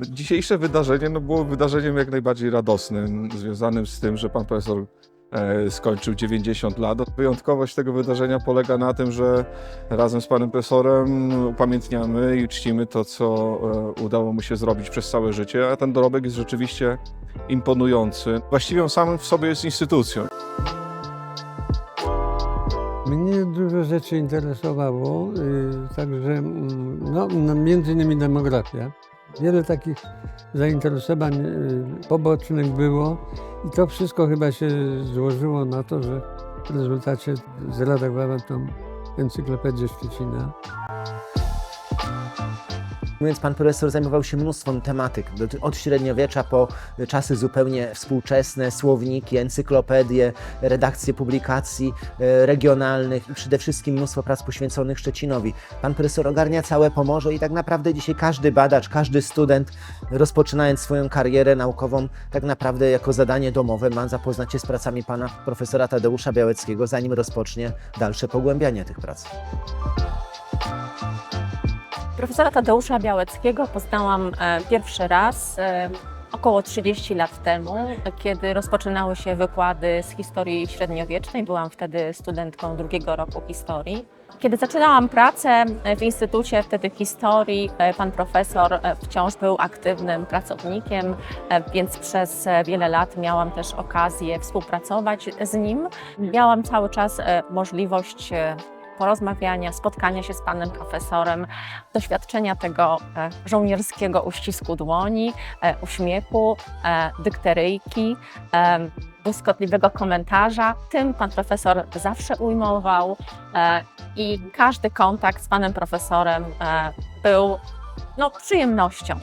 Dzisiejsze wydarzenie no, było wydarzeniem jak najbardziej radosnym, związanym z tym, że pan profesor e, skończył 90 lat. Wyjątkowość tego wydarzenia polega na tym, że razem z panem profesorem upamiętniamy i uczcimy to, co e, udało mu się zrobić przez całe życie, a ten dorobek jest rzeczywiście imponujący. Właściwie on sam w sobie jest instytucją. Mnie dużo rzeczy interesowało, y, także mm, no, między innymi demografia. Wiele takich zainteresowań y, pobocznych było i to wszystko chyba się złożyło na to, że w rezultacie zredagowałem tą encyklopedię Szczecina. Mówiąc, pan profesor zajmował się mnóstwem tematyk, od średniowiecza po czasy zupełnie współczesne, słowniki, encyklopedie, redakcje publikacji e, regionalnych i przede wszystkim mnóstwo prac poświęconych Szczecinowi. Pan profesor ogarnia całe Pomorze i tak naprawdę dzisiaj każdy badacz, każdy student, rozpoczynając swoją karierę naukową, tak naprawdę jako zadanie domowe ma zapoznać się z pracami pana profesora Tadeusza Białeckiego, zanim rozpocznie dalsze pogłębianie tych prac. Profesora Tadeusza Białeckiego poznałam e, pierwszy raz e, około 30 lat temu, kiedy rozpoczynały się wykłady z historii średniowiecznej. Byłam wtedy studentką drugiego roku historii. Kiedy zaczynałam pracę w Instytucie wtedy historii, e, pan profesor e, wciąż był aktywnym pracownikiem, e, więc przez e, wiele lat miałam też okazję współpracować z nim. Miałam cały czas e, możliwość e, porozmawiania, spotkania się z panem profesorem, doświadczenia tego e, żołnierskiego uścisku dłoni, e, uśmiechu, e, dykteryjki, błyskotliwego komentarza. Tym pan profesor zawsze ujmował i każdy kontakt z panem profesorem był no, przyjemnością.